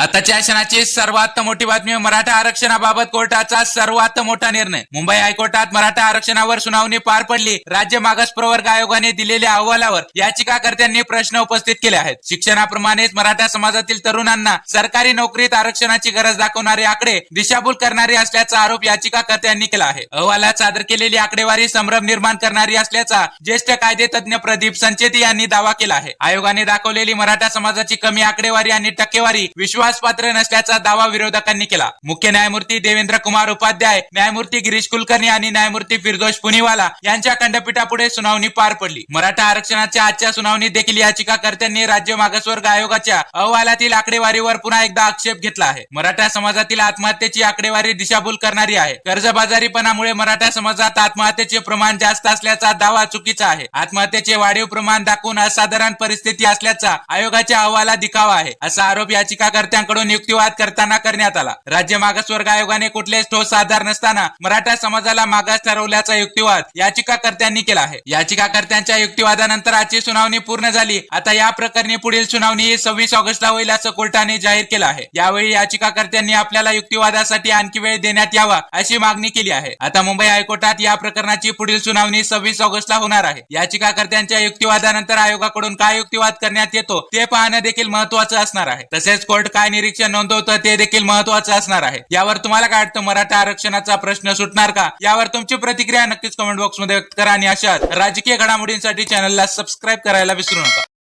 आताच्या शासनाची सर्वात मोठी बातमी मराठा आरक्षणाबाबत कोर्टाचा सर्वात मोठा निर्णय. मुंबई हायकोर्टात मराठा आरक्षणावर सुनावणी पार पडली राज्य मागास प्रवर्ग आयोगाने दिलेल्या अहवालावर याचिकाकर्त्यांनी प्रश्न उपस्थित केले आहेत. शिक्षणाप्रमाणेच मराठा समाजातील तरुणांना सरकारी नोकरीत आरक्षणाची गरज दाखवणारे आकडे दिशाभूल करणारे असल्याचा आरोप याचिकाकर्त्यांनी केला आहे. अहवालात सादर केलेली आकडेवारी संभ्रम निर्माण करणारी असल्याचा ज्येष्ठ कायदे तज्ञ प्रदीप संचेती यांनी दावा केला आहे. आयोगाने दाखवलेली मराठा समाजाची कमी आकडेवारी आणि टक्केवारी विश्वासपात्र नसल्याचा दावा विरोधकांनी केला. मुख्य न्यायमूर्ती देवेंद्र कुमार उपाध्याय न्यायमूर्ती गिरीश कुलकर्णी आणि न्यायमूर्ती फिरदोश पुनीवाला यांच्या खंडपीठापुढे सुनावणी पार पडली. मराठा आरक्षणाच्या आजच्या सुनावणीत देखील याचिकाकर्त्यांनी राज्य मागासवर्ग आयोगाच्या अहवालातील आकडेवारीवर पुन्हा एकदा आक्षेप घेतला आहे. मराठा समाजातील आत्महत्येची आकडेवारी दिशाभूल करणारी आहे. कर्जबाजारीपणामुळे मराठा समाजात आत्महत्येचे प्रमाण जास्त असल्याचा दावा चुकीचा आहे. आत्महत्येचे वाढीव प्रमाण दाखवून असाधारण परिस्थिती असल्याचा आयोगाच्या अहवालात दिखावा आहे असा आरोप याचिकाकर्त्या याचिकाकर्त्यांकडून नियुक्तीवाद करताना करण्यात आला. राज्य मागासवर्ग आयोगाने कुठलेच ठोस आधार नसताना मराठा समाजाला मागास ठरवल्याचा युक्तिवाद याचिकाकर्त्यांनी केला आहे. याचिकाकर्त्यांच्या युक्तिवादानंतर आजची सुनावणी पूर्ण झाली. आता या प्रकरणी पुढील सुनावणी ही सव्वीस ऑगस्टला होईल असं कोर्टाने जाहीर केलं आहे. यावेळी याचिकाकर्त्यांनी आपल्याला युक्तिवादासाठी आणखी वेळ देण्यात यावा अशी मागणी केली आहे. आता मुंबई हायकोर्टात या प्रकरणाची पुढील सुनावणी सव्वीस ऑगस्टला होणार आहे. याचिकाकर्त्यांच्या युक्तिवादानंतर आयोगाकडून काय युक्तिवाद करण्यात येतो ते पाहणं देखील महत्वाचं असणार आहे. तसेच कोर्ट काय निरीक्षण नोंदवतं ते देखील महत्वाचं असणार आहे. यावर तुम्हाला काय वाटतं? मराठा आरक्षणाचा प्रश्न सुटणार का? यावर तुमची प्रतिक्रिया नक्कीच कमेंट बॉक्समध्ये व्यक्त करा आणि अशाच राजकीय घडामोडींसाठी चॅनलला सबस्क्राईब करायला विसरू नका.